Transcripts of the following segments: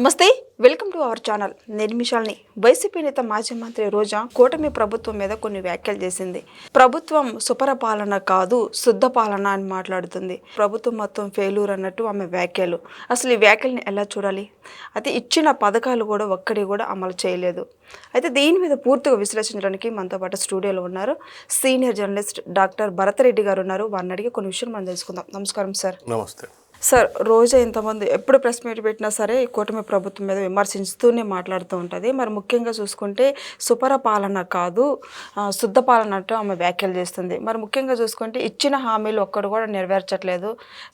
నమస్తే welcome to our channel. నిర్మిషాల్ని వైసీపీ నేత మాజీ మంత్రి రోజా కూటమి ప్రభుత్వం మీద కొన్ని వ్యాఖ్యలు చేసింది. ప్రభుత్వం సుపరపాలన కాదు శుద్ధ పాలన అని మాట్లాడుతుంది. ప్రభుత్వం మొత్తం ఫెయిల్యూర్ అన్నట్టు ఆమె వ్యాఖ్యలు. అసలు ఈ వ్యాఖ్యల్ని ఎలా చూడాలి? అయితే ఇచ్చిన పథకాలు కూడా ఒక్కడి కూడా అమలు చేయలేదు. అయితే దీని మీద పూర్తిగా విశ్లేషించడానికి మనతో పాటు స్టూడియోలో ఉన్నారు. సీనియర్ జర్నలిస్ట్ డాక్టర్ భరతరెడ్డి గారు ఉన్నారు. వారిని అడిగి కొన్ని విషయాలు మనం తెలుసుకుందాం. నమస్కారం సార్. నమస్తే. సార్ రోజా ఇంతమంది ఎప్పుడు ప్రెస్ మీట్ పెట్టినా సరే కూటమి ప్రభుత్వం మీద విమర్శిస్తూనే మాట్లాడుతూ ఉంటుంది. మరి ముఖ్యంగా చూసుకుంటే సుపర పాలన కాదు శుద్ధ పాలన అంటూ ఆమె వ్యాఖ్యలు చేస్తుంది. మరి ముఖ్యంగా చూసుకుంటే ఇచ్చిన హామీలు ఒక్కడు కూడా నెరవేర్చట్లేదు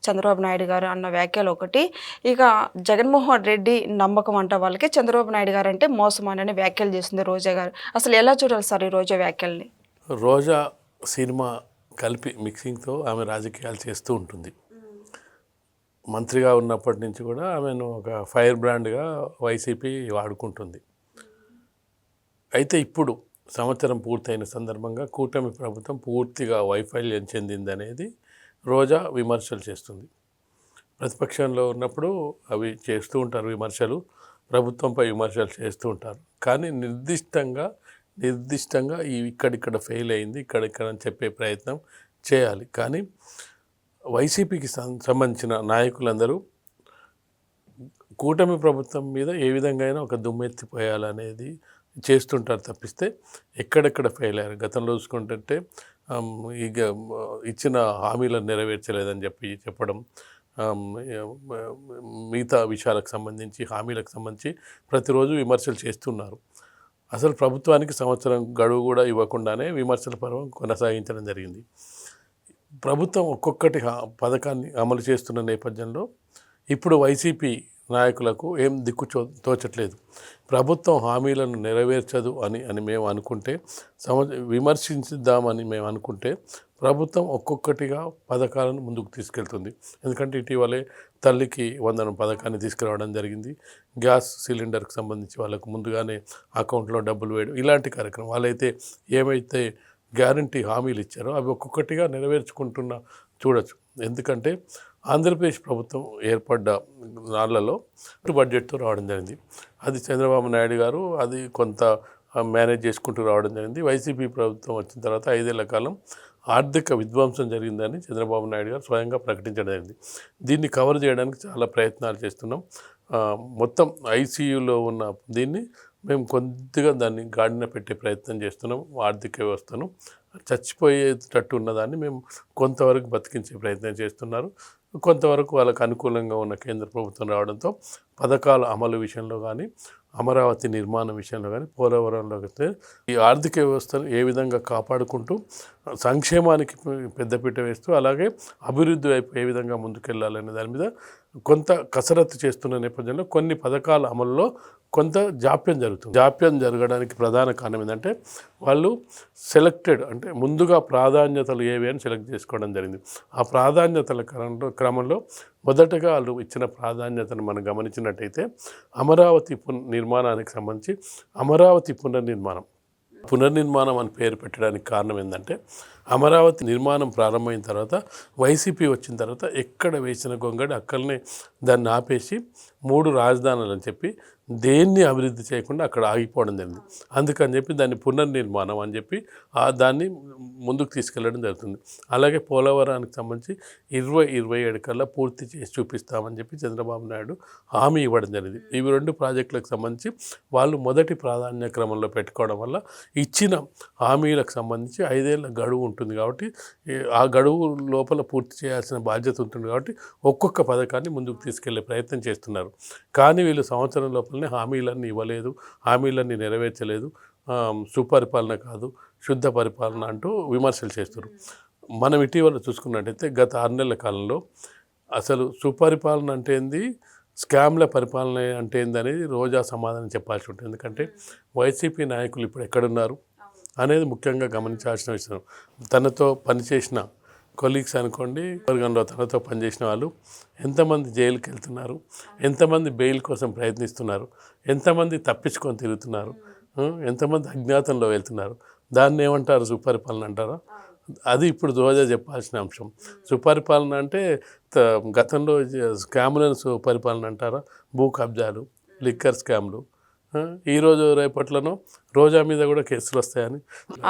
చంద్రబాబు నాయుడు గారు అన్న వ్యాఖ్యలు ఒకటి. ఇక జగన్మోహన్ రెడ్డి నమ్మకం అంట వాళ్ళకి చంద్రబాబు నాయుడు గారు అంటే మోసం అని వ్యాఖ్యలు చేస్తుంది రోజా గారు. అసలు ఎలా చూడాలి సార్ ఈ రోజా వ్యాఖ్యల్ని? రోజా సినిమా కలిపి మిక్సింగ్తో ఆమె రాజకీయాలు చేస్తూ ఉంటుంది. మంత్రిగా ఉన్నప్పటి నుంచి కూడా ఆమెను ఒక ఫైర్ బ్రాండ్గా వైసీపీ వాడుకుంటుంది. అయితే ఇప్పుడు సంవత్సరం పూర్తయిన సందర్భంగా కూటమి ప్రభుత్వం పూర్తిగా వైఫల్యం చెందిందనేది రోజా విమర్శలు చేస్తుంది. ప్రతిపక్షంలో ఉన్నప్పుడు అవి చేస్తూ ఉంటారు విమర్శలు ప్రభుత్వంపై విమర్శలు చేస్తూ ఉంటారు. కానీ నిర్దిష్టంగా నిర్దిష్టంగా ఈ ఇక్కడిక్కడ ఫెయిల్ అయింది ఇక్కడిక్కడ అని చెప్పే ప్రయత్నం చేయాలి. కానీ వైసీపీకి సంబంధించిన నాయకులందరూ కూటమి ప్రభుత్వం మీద ఏ విధంగా అయినా ఒక దుమ్మెత్తిపోయాలనేది చేస్తుంటారు తప్పిస్తే ఎక్కడెక్కడ ఫెయిల్ అయ్యారు? గతంలో చూసుకుంటే ఇక ఇచ్చిన హామీలను నెరవేర్చలేదని చెప్పి చెప్పడం మిగతా విషయాలకు సంబంధించి హామీలకు సంబంధించి ప్రతిరోజు విమర్శలు చేస్తున్నారు. అసలు ప్రభుత్వానికి సంవత్సరం గడువు కూడా ఇవ్వకుండానే విమర్శల పర్వం కొనసాగించడం జరిగింది. ప్రభుత్వం ఒక్కొక్కటి హా- పథకాన్ని అమలు చేస్తున్న నేపథ్యంలో ఇప్పుడు వైసీపీ నాయకులకు ఏం దిక్కు తోచట్లేదు. ప్రభుత్వం హామీలను నెరవేర్చదు అని అని మేము అనుకుంటే సమ విమర్శించుద్దామని మేము అనుకుంటే ప్రభుత్వం ఒక్కొక్కటిగా పథకాలను ముందుకు తీసుకెళ్తుంది. ఎందుకంటే ఇటీవలే తల్లికి వందనం పథకాన్ని తీసుకురావడం జరిగింది. గ్యాస్ సిలిండర్కి సంబంధించి వాళ్ళకు ముందుగానే అకౌంట్లో డబ్బులు వేయడం ఇలాంటి కార్యక్రమం. వాళ్ళైతే ఏమైతే గ్యారంటీ హామీలు ఇచ్చారో. అవి ఒక్కొక్కటిగా నెరవేర్చుకుంటున్న చూడొచ్చు. ఎందుకంటే ఆంధ్రప్రదేశ్ ప్రభుత్వం ఏర్పడ్డ నాళ్ళలో బడ్జెట్తో రావడం జరిగింది. అది చంద్రబాబు నాయుడు గారు అది కొంత మేనేజ్ చేసుకుంటూ రావడం జరిగింది. వైసీపీ ప్రభుత్వం వచ్చిన తర్వాత ఐదేళ్ళ కాలం ఆర్థిక విధ్వంసం జరిగిందని చంద్రబాబు నాయుడు గారు స్వయంగా ప్రకటించడం జరిగింది. దీన్ని కవర్ చేయడానికి చాలా ప్రయత్నాలు చేస్తున్నాం. మొత్తం ఐసీయూలో ఉన్న దీన్ని మేము కొద్దిగా దాన్ని గాడిన పెట్టే ప్రయత్నం చేస్తున్నాం ఆర్థిక వ్యవస్థను చచ్చిపోయేటట్టు ఉన్నదాన్ని మేము కొంతవరకు బతికించే ప్రయత్నం చేస్తున్నారు. కొంతవరకు వాళ్ళకు అనుకూలంగా ఉన్న కేంద్ర ప్రభుత్వం రావడంతో పథకాల అమలు విషయంలో కానీ అమరావతి నిర్మాణం విషయంలో కానీ పోలవరంలో ఈ ఆర్థిక వ్యవస్థను ఏ విధంగా కాపాడుకుంటూ సంక్షేమానికి పెద్దపీట వేస్తూ అలాగే అభివృద్ధి వైపు ఏ విధంగా ముందుకెళ్ళాలనే దాని మీద కొంత కసరత్తు చేస్తున్న నేపథ్యంలో కొన్ని పథకాల అమలులో కొంత జాప్యం జరుగుతుంది. జాప్యం జరగడానికి ప్రధాన కారణం ఏంటంటే వాళ్ళు సెలెక్టెడ్ అంటే ముందుగా ప్రాధాన్యతలు ఏవి అని సెలెక్ట్ చేసుకోవడం జరిగింది. ఆ ప్రాధాన్యతల క్రమంలో క్రమంలో మొదటగా వాళ్ళు ఇచ్చిన ప్రాధాన్యతను మనం గమనించినట్టయితే అమరావతి పున నిర్మాణానికి సంబంధించి అమరావతి పునర్నిర్మాణం పునర్నిర్మాణం అని పేరు పెట్టడానికి కారణం ఏంటంటే అమరావతి నిర్మాణం ప్రారంభమైన తర్వాత వైసీపీ వచ్చిన తర్వాత ఎక్కడ వేసిన గొంగడి అక్కడనే దాన్ని ఆపేసి మూడు రాజధానులు అని చెప్పి దేన్ని అభివృద్ధి చేయకుండా అక్కడ ఆగిపోవడం జరిగింది. అందుకని చెప్పి దాన్ని పునర్నిర్మాణం అని చెప్పి ఆ దాన్ని ముందుకు తీసుకెళ్ళడం జరుగుతుంది. అలాగే పోలవరానికి సంబంధించి ఇరవై ఇరవై ఏడు కల్లా పూర్తి చేసి చూపిస్తామని చెప్పి చంద్రబాబు నాయుడు హామీ ఇవ్వడం జరిగింది. ఇవి రెండు ప్రాజెక్టులకు సంబంధించి వాళ్ళు మొదటి ప్రాధాన్య క్రమంలో పెట్టుకోవడం వల్ల ఇచ్చిన హామీలకు సంబంధించి ఐదేళ్ళ గడువు ఉంటుంది కాబట్టి ఆ గడువు లోపల పూర్తి చేయాల్సిన బాధ్యత ఉంటుంది కాబట్టి ఒక్కొక్క పథకాన్ని ముందుకు తీసుకెళ్ళే ప్రయత్నం చేస్తున్నారు. కానీ వీళ్ళు సంవత్సరం లోపలనే హామీలన్నీ ఇవ్వలేదు హామీలన్నీ నెరవేర్చలేదు. సుపరిపాలన కాదు శుద్ధ పరిపాలన అంటూ విమర్శలు చేస్తారు మనం ఇటీవల చూసుకున్నట్టయితే గత ఆరు నెలల కాలంలో అసలు సుపరిపాలన అంటే ఏంది స్కామ్ల పరిపాలన అంటే ఏంది అనేది రోజా సమాధానం చెప్పాల్సి ఉంటుంది. ఎందుకంటే వైసీపీ నాయకులు ఇప్పుడు ఎక్కడున్నారు అనేది ముఖ్యంగా గమనించాల్సిన విషయం. తనతో పనిచేసిన కొలీగ్స్ అనుకోండి వర్గంలో తనతో పనిచేసిన వాళ్ళు ఎంతమంది జైలుకి వెళ్తున్నారు ఎంతమంది బెయిల్ కోసం ప్రయత్నిస్తున్నారు ఎంతమంది తప్పించుకొని తిరుగుతున్నారు ఎంతమంది అజ్ఞాతంలో వెళ్తున్నారు దాన్ని ఏమంటారు సుపరిపాలన అంటారా? అది ఇప్పుడు రోజా చెప్పాల్సిన అంశం. సుపరిపాలన అంటే త- గతంలో స్కాములను సుపరిపాలన అంటారా? భూ కబ్జాలు లిక్కర్ స్కామ్లు ఈరోజు రేపట్లను రోజా మీద కూడా కేసులు వస్తాయని.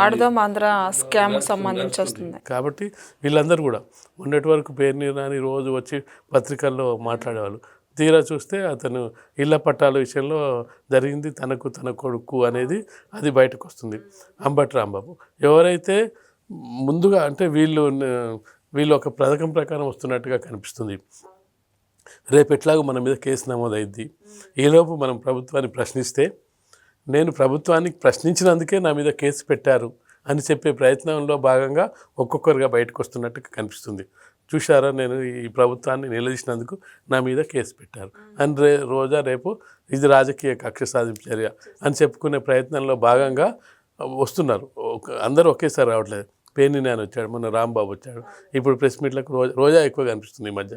ఆడదాం ఆంధ్ర స్కామ్ సంబంధించి వస్తుంది కాబట్టి వీళ్ళందరూ కూడా మొన్నటి వరకు పేరు రాని రోజు వచ్చి పత్రికల్లో మాట్లాడేవాళ్ళు. తీరా చూస్తే అతను ఇళ్ళ పట్టాల విషయంలో జరిగింది తనకు తన కొడుకు అనేది అది బయటకు వస్తుంది అంబటి రాంబాబు. ఎవరైతే ముందుగా అంటే వీళ్ళు వీళ్ళు ఒక పథకం ప్రకారం వస్తున్నట్టుగా కనిపిస్తుంది. రేపు ఎట్లాగో మన మీద కేసు నమోదైద్ది. ఈలోపు మనం ప్రభుత్వాన్ని ప్రశ్నిస్తే నేను ప్రభుత్వానికి ప్రశ్నించినందుకే నా మీద కేసు పెట్టారు అని చెప్పే ప్రయత్నంలో భాగంగా ఒక్కొక్కరుగా బయటకు వస్తున్నట్టు కనిపిస్తుంది. చూశారా? నేను ఈ ప్రభుత్వాన్ని నిలదీసినందుకు నా మీద కేసు పెట్టారు. అని రే రోజా రేపు ఇది రాజకీయ కక్ష సాధించర్య అని చెప్పుకునే ప్రయత్నంలో భాగంగా వస్తున్నారు. అందరూ ఒకేసారి రావట్లేదు. పేర్ని నేను వచ్చాడు మొన్న రాంబాబు వచ్చాడు. ఇప్పుడు ప్రెస్ మీట్లకు రోజా రోజా ఎక్కువ కనిపిస్తుంది ఈ మధ్య.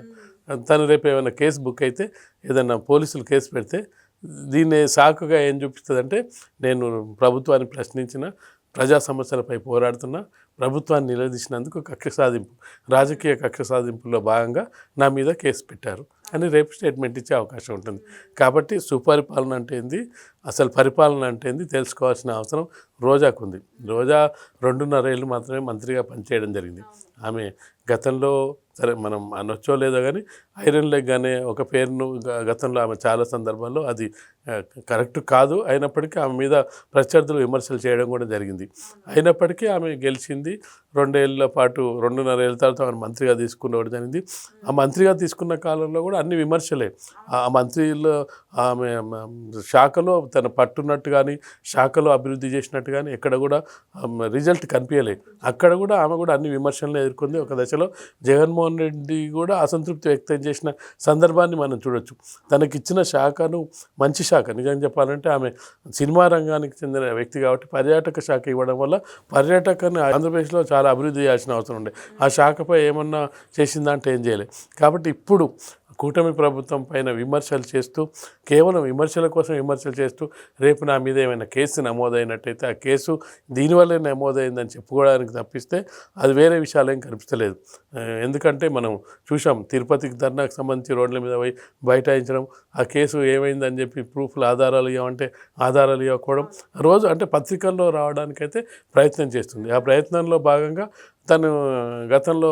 తను రేపు ఏమైనా కేసు బుక్ అయితే ఏదైనా పోలీసులు కేసు పెడితే దీన్ని సాకుగా ఏం చూపిస్తుందంటే నేను ప్రభుత్వాన్ని ప్రశ్నించిన ప్రజా సమస్యలపై పోరాడుతున్నా ప్రభుత్వాన్ని నిలదీసినందుకు కక్ష సాధింపు రాజకీయ కక్ష సాధింపులో భాగంగా నా మీద కేసు పెట్టారు. అని రేపు స్టేట్మెంట్ ఇచ్చే అవకాశం ఉంటుంది. కాబట్టి సుపరిపాలన అంటే ఏంది? అసలు పరిపాలన అంటే ఏంది? తెలుసుకోవాల్సిన అవసరం రోజాకు ఉంది. రోజా రెండున్నర ఏళ్ళు మాత్రమే మంత్రిగా పనిచేయడం జరిగింది. ఆమె గతంలో సరే మనం అనొచ్చో లేదో కానీ ఐరన్ లెగ్ అనే ఒక పేరును గతంలో ఆమె చాలా సందర్భాల్లో అది కరెక్ట్ కాదు. అయినప్పటికీ ఆమె మీద ప్రత్యర్థులు విమర్శలు చేయడం కూడా జరిగింది. అయినప్పటికీ ఆమె గెలిచింది. రెండేళ్ళ పాటు రెండున్నర ఏళ్ళ తర్వాత ఆయన మంత్రిగా తీసుకునేవాడు జరిగింది. ఆ మంత్రిగా తీసుకున్న కాలంలో కూడా అన్ని విమర్శలే. ఆ మంత్రిలో ఆమె శాఖలో తన పట్టున్నట్టు కానీ శాఖలో అభివృద్ధి చేసినట్టు కానీ ఎక్కడ కూడా రిజల్ట్ కనిపించలే. అక్కడ కూడా ఆమె కూడా అన్ని విమర్శలను ఎదుర్కొంది. ఒక దశలో జగన్మోహన్ రెడ్డి కూడా అసంతృప్తి వ్యక్తం చేసిన సందర్భాన్ని మనం చూడొచ్చు. తనకిచ్చిన శాఖను మంచి శాఖ. నిజంగా చెప్పాలంటే ఆమె సినిమా రంగానికి చెందిన వ్యక్తి కాబట్టి పర్యాటక శాఖ ఇవ్వడం వల్ల పర్యాటకాన్ని ఆంధ్రప్రదేశ్లో చాలా చాలా అభివృద్ధి చేయాల్సిన అవసరం ఉండే ఆ శాఖపై ఏమన్నా చేసిందంటే ఏం చేయలేదు. కాబట్టి ఇప్పుడు కూటమి ప్రభుత్వం పైన విమర్శలు చేస్తూ కేవలం విమర్శల కోసం విమర్శలు చేస్తూ రేపు నా మీద ఏమైనా కేసు నమోదైనట్టయితే ఆ కేసు దీనివల్లే నమోదైందని చెప్పుకోవడానికి తప్పిస్తే అది వేరే విషయాలు ఏం కనిపించలేదు ఎందుకంటే మనం చూసాం తిరుపతికి ధర్నాకు సంబంధించి రోడ్ల మీద పోయి బైఠాయించడం ఆ కేసు ఏమైందని చెప్పి ప్రూఫ్లు ఆధారాలు ఇవ్వమంటే ఆధారాలు ఇవ్వకపోవడం రోజు అంటే పత్రికల్లో రావడానికైతే ప్రయత్నం చేస్తుంది. ఆ ప్రయత్నంలో భాగంగా తను గతంలో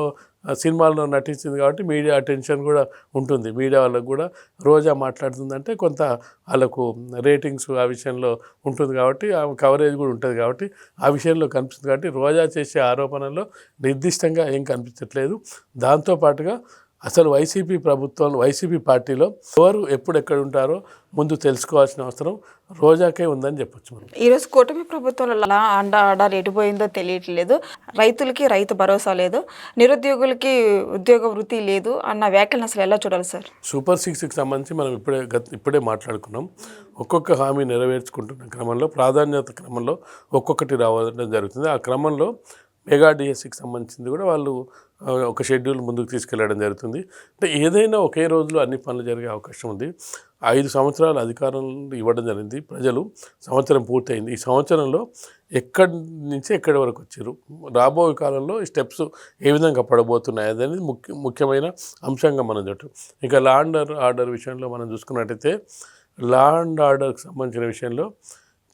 సినిమాల్లో నటించింది కాబట్టి మీడియా అటెన్షన్ కూడా ఉంటుంది. మీడియా వాళ్ళకు కూడా రోజా మాట్లాడుతుందంటే కొంత వాళ్ళకు రేటింగ్స్ ఆ విషయంలో ఉంటుంది కాబట్టి ఆ కవరేజ్ కూడా ఉంటుంది కాబట్టి ఆ విషయంలో కనిపిస్తుంది కాబట్టి రోజా చేసే ఆరోపణల్లో నిర్దిష్టంగా ఏం కనిపించట్లేదు. దాంతోపాటుగా అసలు వైసీపీ ప్రభుత్వం వైసీపీ పార్టీలో ఎవరు ఎప్పుడు ఎక్కడ ఉంటారో ముందు తెలుసుకోవాల్సిన అవసరం. రోజాకే ఉందని చెప్పొచ్చు మనం ఈరోజు కూటమి ప్రభుత్వంలో అలా అండ ఆడ ఎటుపోయిందో తెలియట్లేదు. రైతులకి రైతు భరోసా లేదు. నిరుద్యోగులకి ఉద్యోగ వృత్తి లేదు అన్న వ్యాఖ్యలను అసలు ఎలా చూడాలి సార్? సూపర్ సిక్స్కి సంబంధించి మనం ఇప్పుడే గత ఇప్పుడే మాట్లాడుకున్నాం. ఒక్కొక్క హామీ నెరవేర్చుకుంటున్న క్రమంలో ప్రాధాన్యత క్రమంలో ఒక్కొక్కటి రావడం జరుగుతుంది. ఆ క్రమంలో మెగా డిఎస్సికి సంబంధించింది కూడా వాళ్ళు ఒక షెడ్యూల్ ముందుకు తీసుకెళ్ళడం జరుగుతుంది. అంటే ఏదైనా ఒకే రోజులో అన్ని పనులు జరిగే అవకాశం ఉంది. ఐదు సంవత్సరాల అధికారంలో ఇవ్వడం జరిగింది. ప్రజలు సంవత్సరం పూర్తయింది. ఈ సంవత్సరంలో ఎక్కడి నుంచి ఎక్కడి వరకు వచ్చారు? రాబోయే కాలంలో ఈ స్టెప్స్ ఏ విధంగా పడబోతున్నాయి అనేది ముఖ్య ముఖ్యమైన అంశంగా మనం చూడటం. ఇంకా లా అండ్ ఆర్డర్ విషయంలో మనం చూసుకున్నట్టయితే లా అండ్ ఆర్డర్కి సంబంధించిన విషయంలో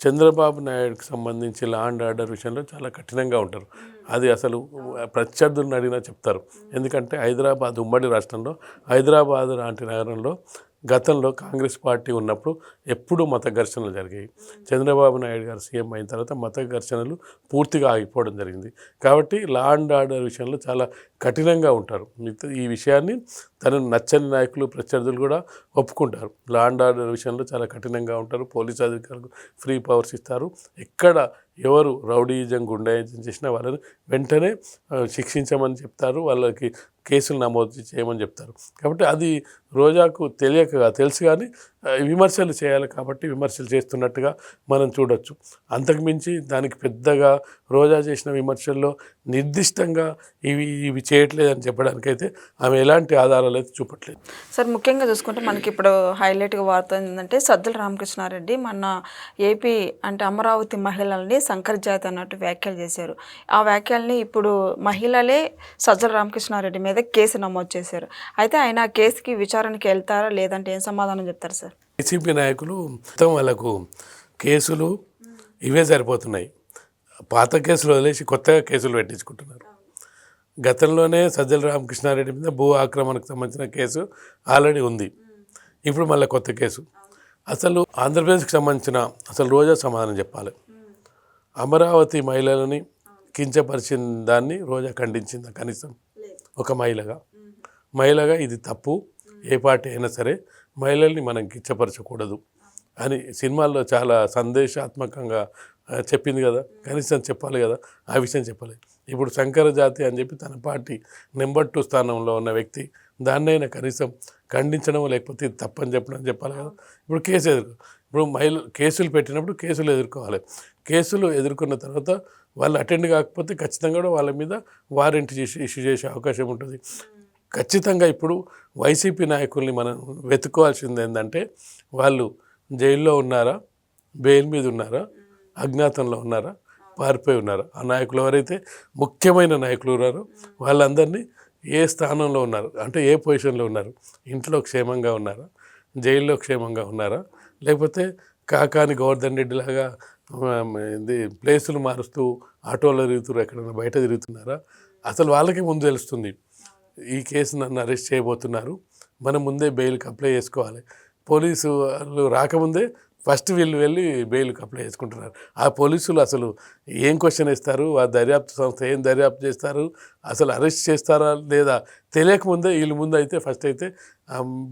చంద్రబాబు నాయుడుకి సంబంధించి లా అండ్ ఆర్డర్ విషయంలో చాలా కఠినంగా ఉంటారు. అది అసలు ప్రత్యర్థులను అడిగినా చెప్తారు. ఎందుకంటే హైదరాబాద్ ఉమ్మడి రాష్ట్రంలో హైదరాబాద్ లాంటి నగరంలో గతంలో కాంగ్రెస్ పార్టీ ఉన్నప్పుడు ఎప్పుడూ మత ఘర్షణలు జరిగాయి. చంద్రబాబు నాయుడు గారు సీఎం అయిన తర్వాత మత ఘర్షణలు పూర్తిగా ఆగిపోవడం జరిగింది. కాబట్టి లా అండ్ ఆర్డర్ విషయంలో చాలా కఠినంగా ఉంటారు. ఈ విషయాన్ని తనను నచ్చని నాయకులు ప్రత్యర్థులు కూడా ఒప్పుకుంటారు. లా అండ్ ఆర్డర్ విషయంలో చాలా కఠినంగా ఉంటారు. పోలీస్ అధికారులకు ఫ్రీ పవర్స్ ఇస్తారు. ఎక్కడ ఎవరు రౌడీజం గుండాయిజం చేసినా వాళ్ళని వెంటనే శిక్షించమని చెప్తారు వాళ్ళకి కేసులు నమోదు చేయమని చెప్తారు. కాబట్టి అది రోజాకు తెలియక తెలుసు కానీ విమర్శలు చేయాలి కాబట్టి విమర్శలు చేస్తున్నట్టుగా మనం చూడొచ్చు. అంతకుమించి దానికి పెద్దగా రోజా చేసిన విమర్శల్లో నిర్దిష్టంగా ఇవి ఇవి చేయట్లేదని చెప్పడానికైతే ఆమె ఎలాంటి ఆధారాలు అయితే చూపట్లేదు. సార్ ముఖ్యంగా చూసుకుంటే మనకి ఇప్పుడు హైలైట్గా వార్త ఏంటంటే సజ్జల రామకృష్ణారెడ్డి మన ఏపీ అంటే అమరావతి మహిళల్ని శంకర్ జాతి అన్నట్టు వ్యాఖ్యలు చేశారు. ఆ వ్యాఖ్యల్ని ఇప్పుడు మహిళలే సజ్జల రామకృష్ణారెడ్డి మీద కేసు నమోదు చేశారు. అయితే ఆయన ఆ కేసుకి విచారణకి వెళ్తారా లేదంటే ఏం సమాధానం చెప్తారు సార్? వైసీపీ నాయకులు మొత్తం వాళ్ళకు కేసులు ఇవే సరిపోతున్నాయి. పాత కేసులు వదిలేసి కొత్తగా కేసులు పెట్టించుకుంటున్నారు. గతంలోనే సజ్జల రామకృష్ణారెడ్డి మీద భూ ఆక్రమణకు సంబంధించిన కేసు ఆల్రెడీ ఉంది. ఇప్పుడు మళ్ళీ కొత్త కేసు. అసలు ఆంధ్రప్రదేశ్కి సంబంధించిన అసలు రోజా సమాధానం చెప్పాలి. అమరావతి మహిళలని కించపరిచిన దాన్ని రోజా ఖండించిందా కనీసం? ఒక మహిళగా. మహిళగా ఇది తప్పు. ఏ పార్టీ అయినా సరే మహిళల్ని మనం కిచ్చపరచకూడదు అని సినిమాల్లో చాలా సందేశాత్మకంగా చెప్పింది కదా. కనీసం చెప్పాలి కదా. ఆ విషయం చెప్పాలి. ఇప్పుడు శంకర జాతి అని చెప్పి తన పార్టీ నెంబర్ టూ స్థానంలో ఉన్న వ్యక్తి దాన్నైనా కనీసం ఖండించడం లేకపోతే ఇది తప్పని చెప్పడం చెప్పాలి కదా. ఇప్పుడు కేసు ఎదుర్కో ఇప్పుడు మహిళ కేసులు పెట్టినప్పుడు కేసులు ఎదుర్కోవాలి. కేసులు ఎదుర్కొన్న తర్వాత వాళ్ళు అటెండ్ కాకపోతే ఖచ్చితంగా కూడా వాళ్ళ మీద వారెంట్ చేసి ఇష్యూ చేసే అవకాశం ఉంటుంది. ఖచ్చితంగా ఇప్పుడు వైసీపీ నాయకుల్ని మనం వెతుక్కోవాల్సింది ఏంటంటే వాళ్ళు జైల్లో ఉన్నారా బెయిల్ మీద ఉన్నారా అజ్ఞాతంలో ఉన్నారా పారిపోయి ఉన్నారా? ఆ నాయకులు ఎవరైతే ముఖ్యమైన నాయకులు ఉన్నారో వాళ్ళందరినీ ఏ స్థానంలో ఉన్నారు? అంటే ఏ పొజిషన్లో ఉన్నారు? ఇంట్లో క్షేమంగా ఉన్నారా? జైల్లో క్షేమంగా ఉన్నారా? లేకపోతే కాకాని గోవర్ధన్ రెడ్డి లాగా ఇది ప్లేసులు మారుస్తూ ఆటోలో తిరుగుతున్నారు ఎక్కడైనా బయట తిరుగుతున్నారా? అసలు వాళ్ళకి ముందు తెలుస్తుంది. ఈ కేసు నన్ను అరెస్ట్ చేయబోతున్నారు. మనం ముందే బెయిల్కి అప్లై చేసుకోవాలి. పోలీసు వాళ్ళు రాకముందే ఫస్ట్ వీళ్ళు వెళ్ళి బెయిల్కి అప్లై చేసుకుంటున్నారు. ఆ పోలీసులు అసలు ఏం క్వశ్చన్ ఇస్తారు ఆ దర్యాప్తు సంస్థ ఏం దర్యాప్తు చేస్తారు? అసలు అరెస్ట్ చేస్తారా లేదా? తెలియకముందే వీళ్ళు ముందు అయితే ఫస్ట్ అయితే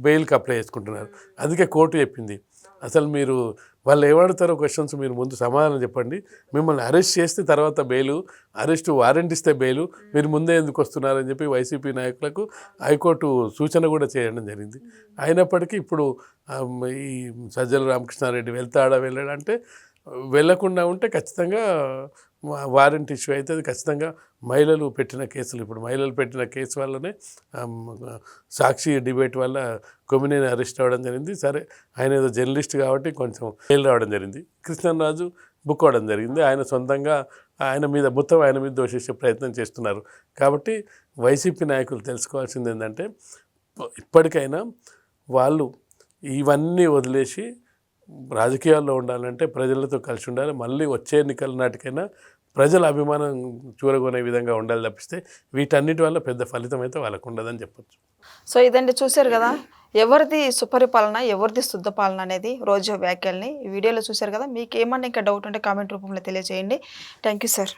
బెయిల్కి అప్లై చేసుకుంటున్నారు. అందుకే కోర్టు చెప్పింది. అసలు మీరు వాళ్ళు ఏమడుతారో క్వశ్చన్స్ మీరు ముందు సమాధానం చెప్పండి. మిమ్మల్ని అరెస్ట్ చేస్తే తర్వాత బెయిలు అరెస్ట్ వారెంట్ ఇస్తే బెయిలు మీరు ముందే ఎందుకు వస్తున్నారని చెప్పి వైసీపీ నాయకులకు హైకోర్టు సూచన కూడా చేయడం జరిగింది. అయినప్పటికీ ఇప్పుడు ఈ సజ్జల రామకృష్ణారెడ్డి వెళ్తాడా వెళ్ళాడంటే వెళ్ళకుండా ఉంటే ఖచ్చితంగా వారెంట్ ఇష్యూ అయితే అది ఖచ్చితంగా మహిళలు పెట్టిన కేసులు. ఇప్పుడు మహిళలు పెట్టిన కేసు వల్లనే సాక్షి డిబేట్ వల్ల కొమినేని అరెస్ట్ అవ్వడం జరిగింది. సరే ఆయన ఏదో జర్నలిస్ట్ కాబట్టి కొంచెం ఫెయిల్ రావడం జరిగింది. కృష్ణరాజు బుక్ అవ్వడం జరిగింది. ఆయన సొంతంగా ఆయన మీద మొత్తం ఆయన మీద దోషించే ప్రయత్నం చేస్తున్నారు. కాబట్టి వైసీపీ నాయకులు తెలుసుకోవాల్సింది ఏంటంటే ఇప్పటికైనా వాళ్ళు ఇవన్నీ వదిలేసి రాజకీయాల్లో ఉండాలంటే ప్రజలతో కలిసి ఉండాలి. మళ్ళీ వచ్చే ఎన్నికల నాటికైనా ప్రజల అభిమానం చూరగొనే విధంగా ఉండాలి తప్పిస్తే వీటన్నిటి వల్ల పెద్ద ఫలితం అయితే వాళ్ళకు ఉండదని చెప్పొచ్చు. సో ఇదండి చూశారు కదా? ఎవరిది సుపరిపాలన ఎవరిది శుద్ధ పాలన అనేది రోజు వ్యాఖ్యల్ని వీడియోలో చూశారు కదా? మీకు ఏమన్నా ఇంకా డౌట్ ఉంటే కామెంట్ రూపంలో తెలియజేయండి. Thank you sir.